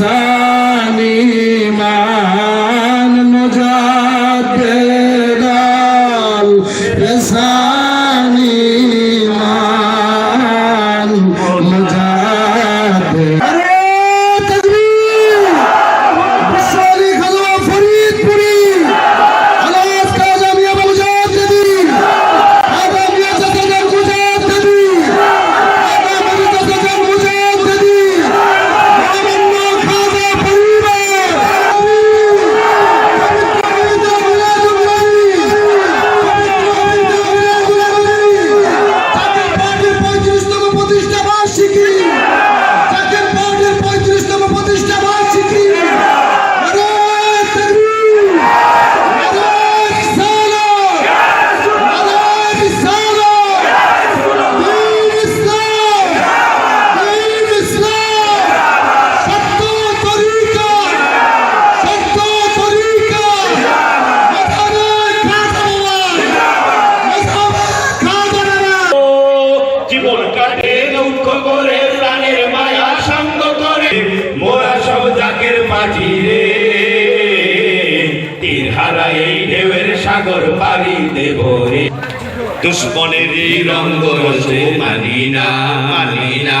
सारे হারা এই ঢেউয়ের সাগর পাড়ি দেব দুশ্মনের রঙ্গ রসে মানি না মানি না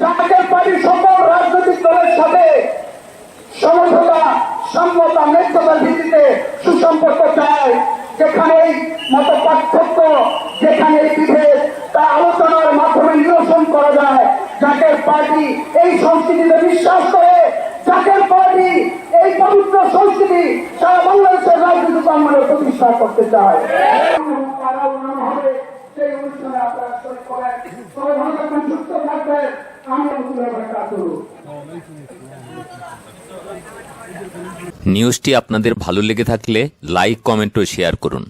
জাকের পার্টি সকল রাজনৈতিক দলের সাথে সমঝোতা সম্মতা নেতৃত্বের ভিত্তিতে সুসম্পর্ক চায় যেখানে মত পার্থক্য যেখানে বিভেদ, তা আলোচনার মাধ্যমে নিরসন করা যায়। জাকের পার্টি এই সংস্কৃতিতে বিশ্বাস করে জাকের পার্টি এই পবিত্র সংস্কৃতি সারা বাংলাদেশের রাজনৈতিক আন্দোলনে প্রতিষ্ঠা করতে চায়। সেই অনুষ্ঠানে আপনারা শরীর করেন তবে ভালো থাকবেন। নিউজটি আপনাদের ভালো লেগে থাকলে লাইক কমেন্ট ও শেয়ার করুন।